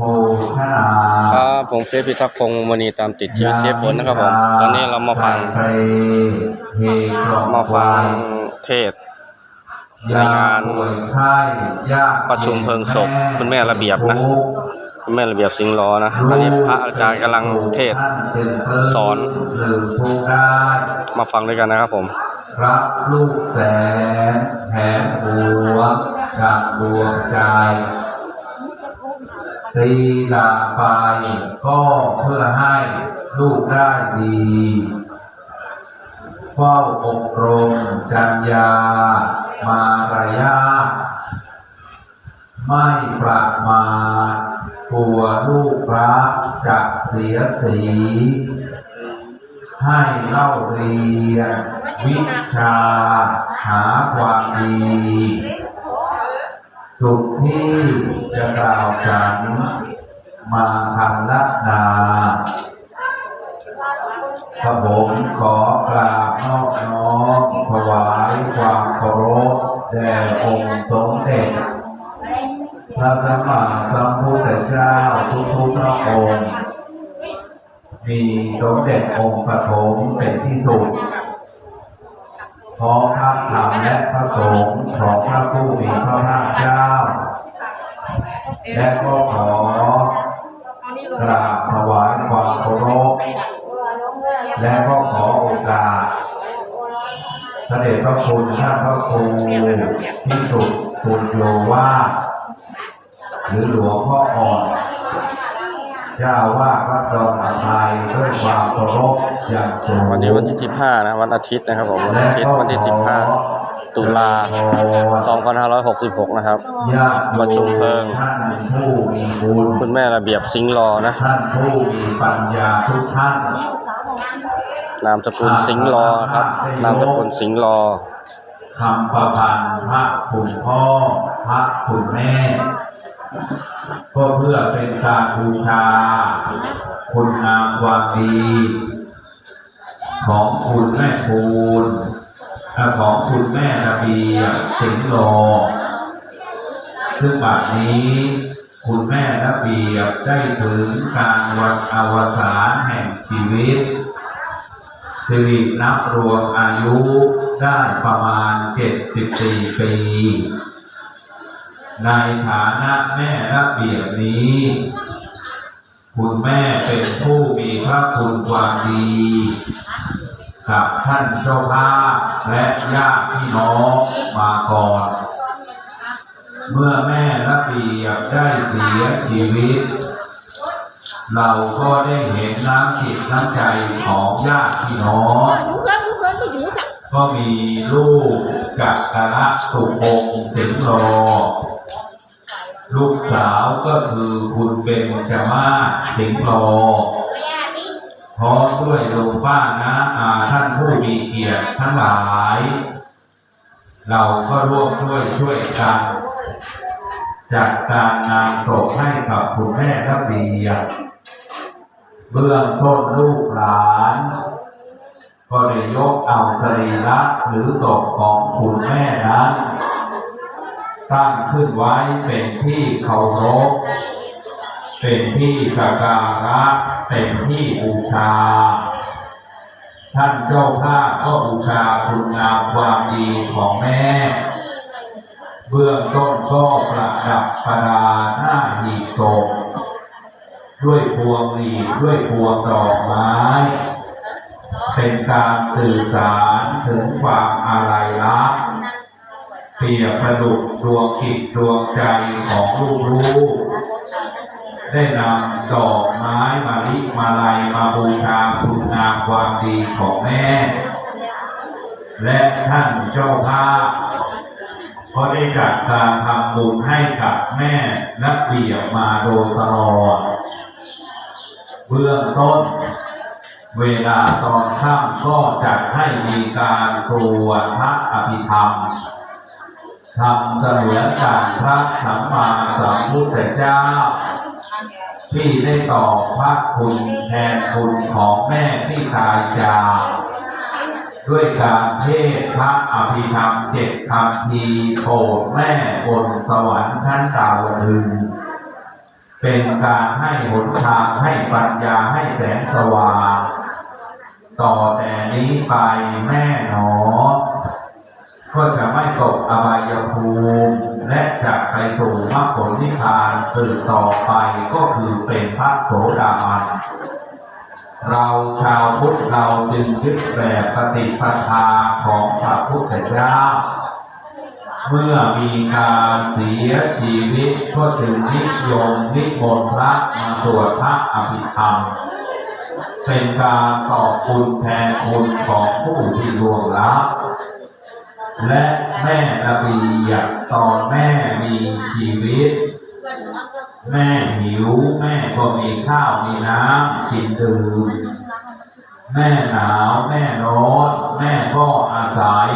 ปูชนาครับผมเฟซพิทักษ์พงศ์มณีตามติดชีวิตเจ๊ฝนนะครับผมตอนนี้เรามาฟังไทยเฮกลองมาฟังเทศน์ในงานป่วยไข้ยากประชุมเพลิงศพคุณแม่ระเบียบนะคุณแม่ระเบียบสิงห์ล้อนะตอนนี้พระอาจารย์กำลังเทศน์สอนหรือผู้ได้มาฟังด้วยกันนะครับผมพระลูกแสนแผนหัวจากดวงใจ ตีลาไปก็เพื่อให้ลูกได้ดีเฝ้าอบรมจัญญามารยาไม่ประมาทกลัวลูกพรักจะเสียสี ให้เล่าเรียนวิชาหาความดี สุขที่จะกล่าวฉันมาคันละนาขระผมขอกราบนอบน้อมถวายความเคารพแด่องค์สมเด็จพระสัมมาสัมพุทธเจ้าทุกๆพระองค์มีสมเด็จองค์ปฐมเป็นที่สุดขอพระธรรมและพระสงฆ์ของพระผู้มีพระภาคเจ้า และก็ขอกราบถวายความเคารพและก็ขอโอกาสเสด็จพระคุณท่านพระครูที่สุดคุณโยวาหรือหลวงพ่ออ่อนเจ้าว่าวัดดอนอาไทยด้วยความเคารพอย่างสูงวันนี้วันที่ 15 นะ วันอาทิตย์นะครับผมวันอาทิตย์วันที่ 15 ตุลา 2566 นะครับญาติโยประชุมเพลิงท่านผู้มีบุญคุณแม่ระเบียบสิงห์ล้อนะท่านผู้มีปัญญาทุกท่านนามสกุลสิงห์ล้อครับ นามสกุลสิงห์ล้อคำประพันธ์พระคุณพ่อพระคุณแม่ก็เพื่อเป็นการบูชาคุณงามความดี ของคุณแม่คูณและ ของคุณแม่ระเบียบสิงโลซึ่งบัดนี้ คุณแม่ระเบียบได้ถึงการวันอวสานแห่งชีวิตสิรินับรวมอายุได้ประมาณ 74 ปี ในฐานะแม่ระเบียบนี้ คุณแม่เป็นผู้มีพระคุณความดี กับท่านเจ้าภาพและญาติพี่น้องมาก่อน เมื่อแม่ระเบียบได้เสียชีวิต เราก็ได้เห็นน้ำจิตน้ำใจของญาติพี่น้องก็มีลูกกักกะละสุพงศ์สิงห์โลลูกสาวก็คือคุณเป็นจามาศสิงห์โล พร้อมด้วยลุงป้านะอาท่านผู้มีเกียรติทั้งหลาย เราก็ร่วมด้วยช่วยกันจัดการนำศพให้กับคุณแม่ระเบียเบื้องต้นลูกหลานก็ได้ยกเอาสรีระหรือศพของคุณแม่นั้นตั้งขึ้นไว้เป็นที่เคารพ เป็นที่สักการะเป็นที่บูชา ท่านเจ้าภาก็บูชาคุณงามความดีของแม่ เบื้องต้นก็ประดับประดาหน้าหีบศพด้วยพวงหลีดด้วยพวงดอกไม้ เป็นการสื่อสารถึงความอาลัยรักเปียประดุจดวงจิตดวงใจของลูกๆ ได้นำดอกไม้มาลิมาลัยมาบูชาคุณงามความดีของแม่ และท่านเจ้าภาพก็ได้จัดการทำบุญให้กับแม่และเบียบมาโดยตลอด เบื้องต้น เวลาตอนค่ำก็จัดให้มีการสวดพระอภิธรรมทำเสมือนการพระสัมมาสัมพุทธเจ้า ที่ได้ตอบพระคุณแทนคุณของแม่ที่ตายจากด้วยการเทศพระอภิธรรมเจ็ดคำพีโปรดแม่บนสวรรค์ชั้นดาวดึงเป็นการให้หนทางให้ปัญญาให้แสงสว่างต่อแต่นี้ไปแม่หนอ สู่มรรคผลนิพพานสืบต่อไปก็คือเป็นพระโสดาบันเราชาวพุทธเราจึงยึดแบบปฏิปทาของพระพุทธเจ้าเมื่อมีการเสียชีวิตก็จึงนิยมนิมนต์พระมาสวดพระอภิธรรมเป็นการตอบคุณแทนคุณของผู้ที่ล่วงลับ และแม่ระเบียบตอนแม่มีชีวิต แม่หิว แม่ก็มีข้าวมีน้ำกินดื่มแม่หนาวแม่ร้อนแม่ก็อาศัย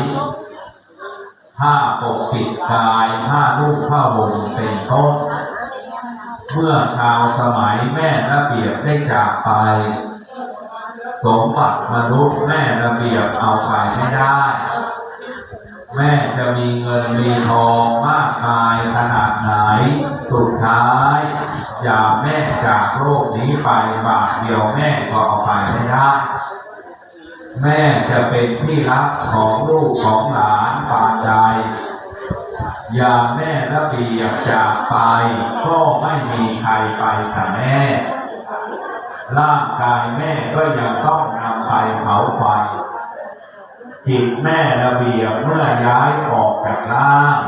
ผ้าปกปิดกายผ้านุ่งผ้าห่มเป็นต้นเมื่อชาวสมัยแม่ระเบียบได้จากไป สมบัติมนุษย์แม่ระเบียบเอาไปไม่ได้ แม่จะมีเงินมีทองมากมายขนาดไหน สุดท้ายอย่าแม่จากโลกนี้ไปบาทเดียวแม่ก็เอาไปไม่ได้ แม่จะเป็นที่รักของลูกของหลานปานใจอย่าแม่ระเบียบจากไปก็ไม่มีใครไปกับแม่ ร่างกายแม่ก็ยังต้องนำไปเผาไฟ จิตแม่ระเบียบเมื่อย้ายออกจากร่าง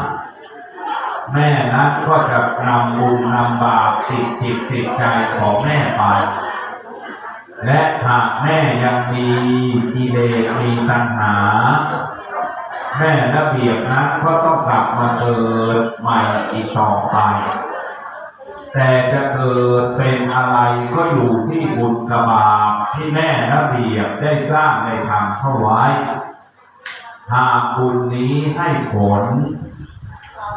แม่นั้นก็จะนำบุญนำบาปติดจิตติดใจของแม่ไป และหากแม่ยังมีกิเลสมีตัณหา แม่ระเบียบนั้นก็ต้องกลับมาเกิดใหม่อีกต่อไป แต่จะเกิดเป็นอะไรก็อยู่ที่บุญกบาปที่แม่ระเบียบได้สร้างได้ทำเข้าไว้ หากบุญนี้ให้ผล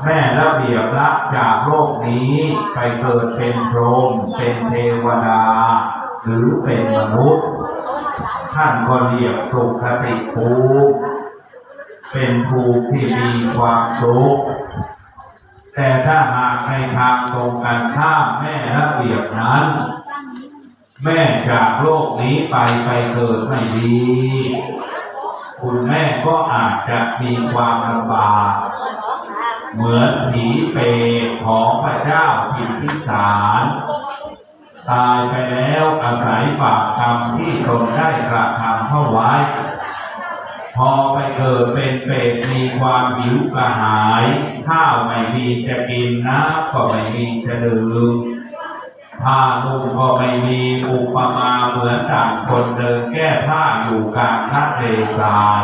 แม่ระเบียบละจากโลกนี้ไปเกิดเป็นพรหมเป็นเทวดา หรือเป็นมนุษย์ ท่านก็เรียกสุขติภูมิเป็นภูมิที่มีความสุขแต่ถ้าหากในทางตรงกันข้ามแม่ระเบียบนั้น แม่จากโลกนี้ไปไปเกิดไม่ดี คุณแม่ก็อาจจะมีความลำบากเหมือนผีเปรตของพระเจ้าพิมพิสารตายไปแล้วอาศัยบาปกรรมที่ตนได้กระทำเข้าไว้ พอไปเกิดเป็นเปรตมีความหิวกระหาย ข้าวไม่มีจะกินน้ำก็ไม่มีจะดื่ม ผ้านุ่งก็ไม่มีอุปมาเหมือนดั่งคนเดินแก้ผ้าอยู่กลางทะเลทราย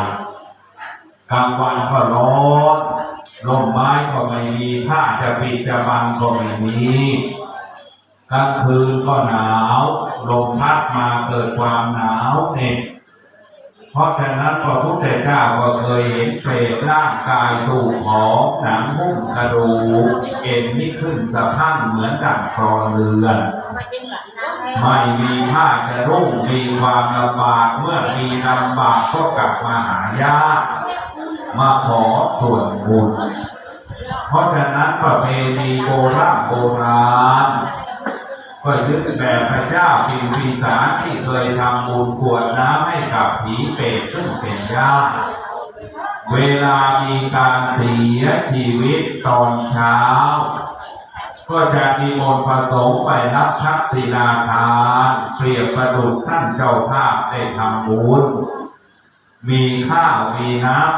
กลางวันก็ร้อนลมไม้ก็ไม่มีผ้าจะปิดจะบังก็ไม่มีกลางคืนก็หนาวลมพัดมาเกิดความหนาวเหน็บ เพราะฉะนั้นพระพุทธเจ้าก็เคยเห็นเปรตร่างกายสูบหอหนังหุ้มกระดูกเอ็นนี่ขึ้นสะพังเหมือนดั่งคอเรือนไม่มีผ้าจะรุ่งมีความลำบากเมื่อมีลำบากก็กลับมาหาญาติมาขอส่วนบุญเพราะฉะนั้นประเพณีโบราณโบราณ ก็ยึดแบบพระเจ้าพิมพิสารที่เคยทำบุญกวดน้ำให้กับผีเปรตซึ่งเป็นญาติเวลามีการเสียชีวิตตอนเช้า ก็จะมีมนต์ประสงค์ไปรับทักษิณาทานเปรียบประดุจท่านเจ้าภาพได้ทำบุญมีข้าวมีน้ำ